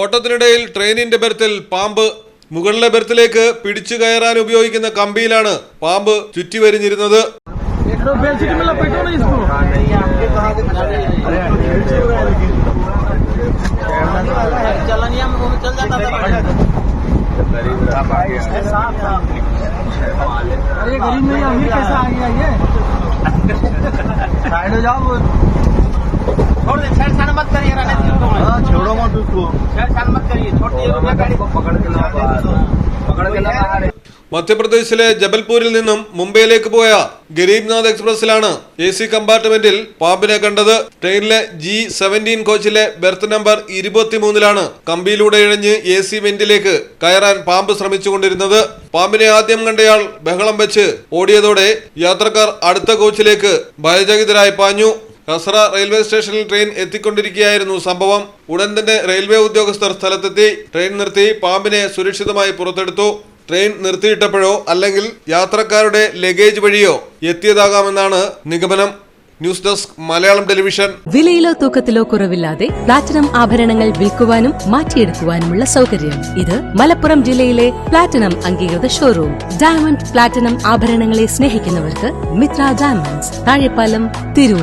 ഓട്ടത്തിനിടയിൽ ട്രെയിനിന്റെ ബെർത്തിൽ പാമ്പ് മുകളിലെ ബെർത്തിലേക്ക് പിടിച്ചു കയറാൻ ഉപയോഗിക്കുന്ന കമ്പിയിലാണ് പാമ്പ് ചുറ്റിവരിഞ്ഞിരുന്നത് तो बेडशीट में लपेटो ना इसको चलनिया में वो चल जाता था अरे गरीब में ये अमीर कैसे आ गया ये साइड हो जाओ छोड़ दे छेड़छाड़ मत करिए रहने दीजिए മധ്യപ്രദേശിലെ ജബൽപൂരിൽ നിന്നും മുംബൈയിലേക്ക് പോയ ഗരീബ്നാഥ് എക്സ്പ്രസിലാണ് എ സി കമ്പാർട്ട്മെന്റിൽ പാമ്പിനെ കണ്ടത്. ട്രെയിനിലെ ജി സെവന്റീൻ കോച്ചിലെ ബെർത്ത് നമ്പർ ഇരുപത്തിമൂന്നിലാണ് കമ്പിയിലൂടെ ഇഴഞ്ഞ് എ സി വെന്റിലേക്ക് കയറാൻ പാമ്പ് ശ്രമിച്ചുകൊണ്ടിരുന്നത്. പാമ്പിനെ ആദ്യം കണ്ടയാൾ ബഹളം വെച്ച് ഓടിയതോടെ യാത്രക്കാർ അടുത്ത കോച്ചിലേക്ക് ഭയചകിതരായി പാഞ്ഞു. കസറ റെയിൽവേ സ്റ്റേഷനിൽ ട്രെയിൻ എത്തിക്കൊണ്ടിരിക്കുകയായിരുന്നു. സംഭവം ഉടൻ തന്നെ റെയിൽവേ ഉദ്യോഗസ്ഥർ സ്ഥലത്തെത്തി. ട്രെയിൻ നിർത്തി പാമ്പിനെ സുരക്ഷിതമായി പുറത്തെടുത്തു. ട്രെയിൻ നിർത്തിയിട്ടപ്പോഴോ അല്ലെങ്കിൽ യാത്രക്കാരുടെ ലഗേജ് വഴിയോ എത്തിയതാകാമെന്നാണ് നിഗമനം. News desk Malayalam television. വിലയിലോ തൂക്കത്തിലോ കുറവില്ലാതെ പ്ലാറ്റിനം ആഭരണങ്ങൾ വിൽക്കുവാനും മാറ്റിയെടുക്കുവാനുമുള്ള സൗകര്യം. ഇത് മലപ്പുറം ജില്ലയിലെ പ്ലാറ്റിനം അംഗീകൃത ഷോറൂം. ഡയമണ്ട് പ്ലാറ്റിനം ആഭരണങ്ങളെ സ്നേഹിക്കുന്നവർക്ക് മിത്ര ഡയമണ്ട്സ് താഴെപ്പാലം തിരൂർ.